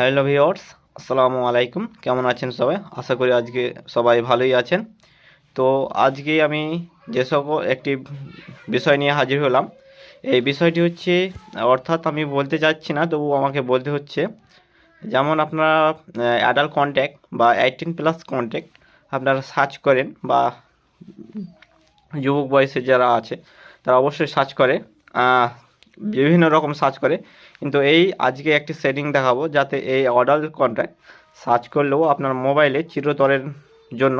Hello viewers আসসালামু আলাইকুম। কেমন আছেন সবাই? আশা করি আজকে সবাই ভালোই আছেন। তো আজকে আমি যে সকল একটি বিষয় নিয়ে হাজির হলাম, এই বিষয়টি হচ্ছে, অর্থাৎ আমি বলতে চাচ্ছি না তবু আমাকে বলতে হচ্ছে, যেমন আপনারা অ্যাডাল্ট কন্ট্যাক্ট বা এইটিন প্লাস কন্ট্যাক্ট আপনারা সার্চ করেন বা যুবক বয়সে যারা আছে, তারা অবশ্যই সার্চ করে। বিভিন্ন রকম সার্চ করে। কিন্তু এই আজকে একটি সেটিং দেখাবো যাতে এই অর্ডার কন্ট্যাক্ট সার্চ করলেও আপনার মোবাইলে চিরতরের জন্য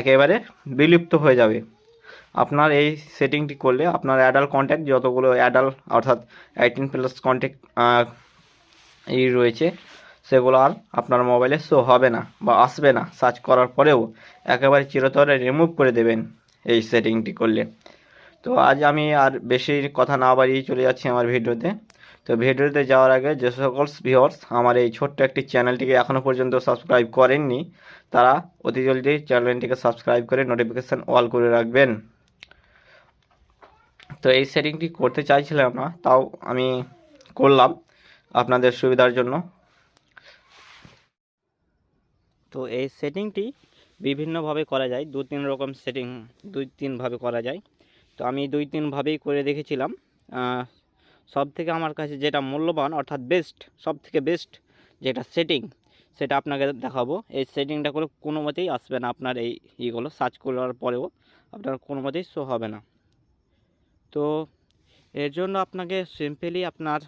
একেবারে বিলুপ্ত হয়ে যাবে। আপনার এই সেটিংটি করলে আপনার অ্যাডাল্ট কন্ট্যাক্ট যতগুলো অ্যাডাল্ট অর্থাৎ এইটিন প্লাস কন্ট্যাক্ট এই রয়েছে, সেগুলো আর আপনার মোবাইলে শো হবে না বা আসবে না। সার্চ করার পরেও একেবারে চিরতরে রিমুভ করে দেবেন এই সেটিংটি করলে। তো আজ আমি আর বেশি কথা না বাড়িয়ে চলে যাচ্ছি আমার ভিডিওতে। তো ভিডিওতে যাওয়ার আগে যে সকল ভিউয়ার্স আমার এই ছোট্ট একটি চ্যানেলটিকে এখনও পর্যন্ত সাবস্ক্রাইব করেননি, তারা অতি জলদি চ্যানেলটিকে সাবস্ক্রাইব করে নোটিফিকেশান অল করে রাখবেন। তো এই সেটিংটি করতে চাইছিলাম না, তাও আমি করলাম আপনাদের সুবিধার জন্য। তো এই সেটিংটি বিভিন্নভাবে করা যায় দু তিন রকম সেটিং দুই তিনভাবে করা যায়। তো আমি দুই তিনভাবেই করে দেখেছিলাম। সব থেকে আমার কাছে যেটা মূল্যবান, অর্থাৎ বেস্ট সব থেকে বেস্ট যেটা সেটিং সেটা আপনাকে দেখাবো। এই সেটিংটা করে কোনো মতেই আসবে না আপনার এই ইগুলো সার্চ করার পরেও আপনার কোনো মতেই শো হবে না। তো এর জন্য আপনাকে সিম্পলি আপনার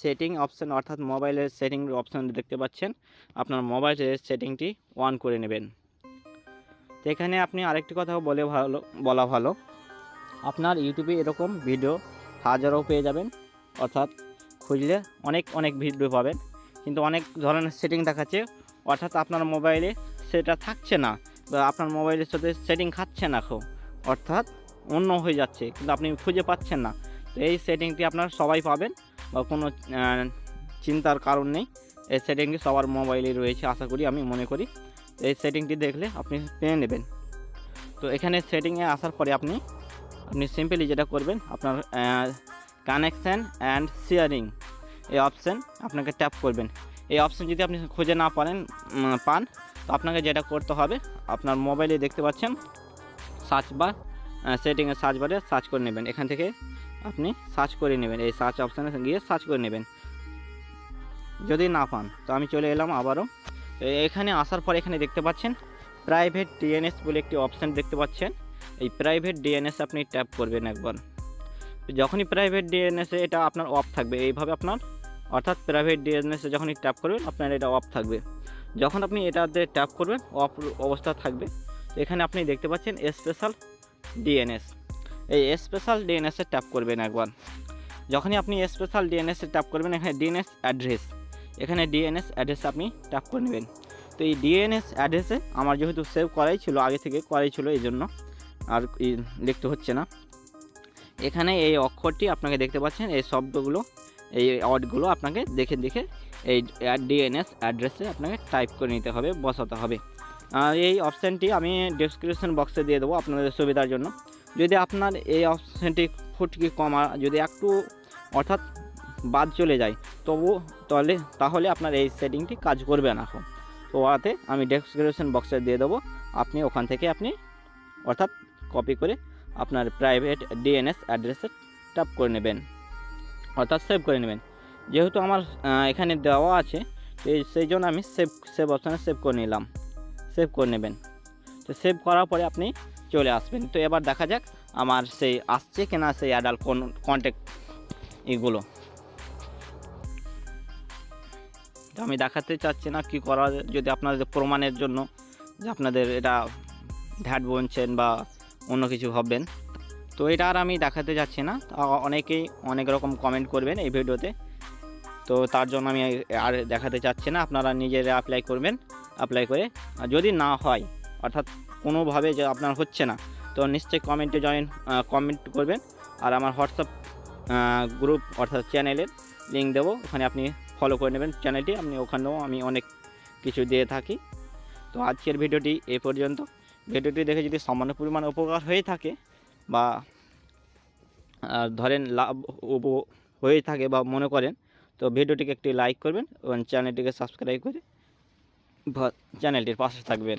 সেটিং অপশান অর্থাৎ মোবাইলের সেটিং অপশান দেখতে পাচ্ছেন। আপনার মোবাইলের সেটিংটি অন করে নেবেন। তো এখানে আপনি আরেকটি কথা বলে ভালো, বলা ভালো। আপনার ইউটিউবে এরকম ভিডিও হাজারও পেয়ে যাবেন। অর্থাৎ খুঁজলে অনেক অনেক ভিডিও পাবেন। কিন্তু অনেক ধরনের সেটিং দেখাচ্ছে। অর্থাৎ আপনার মোবাইলে সেটা থাকছে না বা আপনার মোবাইলের সাথে সেটিং খাচ্ছে না খুব। অর্থাৎ অন্য হয়ে যাচ্ছে, কিন্তু আপনি খুঁজে পাচ্ছেন না। তো এই সেটিংটি আপনার সবাই পাবেন, বা কোনো চিন্তার কারণ নেই। এই সেটিংটি সবার মোবাইলে রয়েছে, আশা করি, আমি মনে করি। এই সেটিংটি দেখলে আপনি পেয়ে নেবেন। তো এখানে সেটিংয়ে আসার পরে আপনি আপনি সিম্পলি যেটা করবেন, আপনার কানেকশান অ্যান্ড শেয়ারিং এই অপশান আপনাকে ট্যাপ করবেন। এই অপশান যদি আপনি খুঁজে না পারেন পান, তো আপনাকে যেটা করতে হবে, আপনার মোবাইলে দেখতে পাচ্ছেন সার্চ বার সেটিংয়ে সার্চ বারে সার্চ করে নেবেন। এখান থেকে আপনি সার্চ করে নেবেন। এই সার্চ অপশানে গিয়ে সার্চ করে নেবেন। যদি না পান, তো আমি চলে এলাম আবারও। এখানে আসার পর এখানে দেখতে পাচ্ছেন প্রাইভেট ডিএনএস বলে একটি অপশান দেখতে পাচ্ছেন। এই প্রাইভেট ডিএনএস আপনি ট্যাপ করবেন একবার। যখনই প্রাইভেট ডিএনএসে এটা আপনার অফ থাকবে, এইভাবে আপনার, অর্থাৎ প্রাইভেট ডিএনএসে যখনই ট্যাপ করবেন, আপনার এটা অফ থাকবে। যখন আপনি এটাতে ট্যাপ করবেন অফ অবস্থা থাকবে। এখানে আপনি দেখতে পাচ্ছেন স্পেশাল ডিএনএস এই স্পেশাল ডিএনএসে ট্যাপ করবেন একবার। যখনই আপনি স্পেশাল ডিএনএসে ট্যাপ করবেন, এখানে ডিএনএস অ্যাড্রেস এখানে ডিএনএস অ্যাড্রেস আপনি ট্যাপ করে নেবেন। তো এই ডিএনএস অ্যাড্রেসে আমার যেহেতু সেভ করাই ছিল, আগে থেকে করাই ছিল এই জন্য আর ই লিখতে হচ্ছে না। এখানে এই অক্ষরটি আপনাকে দেখতে পাচ্ছেন, এই শব্দগুলো, এই ওয়ার্ডগুলো আপনাকে দেখে দেখে এই ডিএনএস অ্যাড্রেসে আপনাকে টাইপ করে নিতে হবে, বসাতে হবে। এই অপশানটি আমি ডেসক্রিপশন বক্সে দিয়ে দেবো আপনাদের সুবিধার জন্য। যদি আপনার এই অপশানটি ফুটকি কমা যদি একটু অর্থাৎ বাদ চলে যায়। তবু তাহলে তাহলে আপনার এই সেটিংটি কাজ করবে না। এখন তো ওতে আমি ডেসক্রিপশন বক্সে দিয়ে দেবো। আপনি ওখান থেকে আপনি অর্থাৎ কপি করে আপনার প্রাইভেট ডিএনএস অ্যাড্রেসে ট্যাপ করে নেবেন। অর্থাৎ সেভ করে নেবেন। যেহেতু আমার এখানে দেওয়া আছে সেই জন্য আমি সেভ সেভ অপশানে সেভ করে নিলাম। সেভ করে নেবেন। তো সেভ করার পরে আপনি চলে আসবেন। তো এবার দেখা যাক আমার সেই আসছে কিনা সেই অ্যাডাল্ট কোন কন্ট্যাক্ট এগুলো। তো আমি দেখাতে চাচ্ছি না কি করা যদি আপনাদের প্রমাণের জন্য যে আপনাদের এটা ঢ্যাট বলছেন বা অন্য কিছু ভাববেন। তো এটা আর আমি দেখাতে যাচ্ছি না। অনেকেই অনেক রকম কমেন্ট করবেন এই ভিডিওতে। তো তার জন্য আমি আর দেখাতে চাচ্ছি না। আপনারা নিজেরা অ্যাপ্লাই করবেন অ্যাপ্লাই করে। আর যদি না হয়, অর্থাৎ কোনোভাবে যে আপনার হচ্ছে না, তো নিশ্চয়ই কমেন্টে জয়েন কমেন্ট করবেন। আর আমার হোয়াটসঅ্যাপ গ্রুপ অর্থাৎ চ্যানেলের লিঙ্ক দেবো। ওখানে আপনি ফলো করে নেবেন চ্যানেলটি আপনি ওখানেও আমি অনেক কিছু দিয়ে থাকি। তো আজকের ভিডিওটি এ পর্যন্ত। ভিডিওটি দেখে যদি সামান্য পরিমাণ উপকার হয়ে থাকে বা ধরেন লাভ হয়ে থাকে বা মনে করেন, তো ভিডিওটিকে একটি লাইক করবেন এবং চ্যানেলটিকে সাবস্ক্রাইব করে চ্যানেলটির পাশে থাকবেন।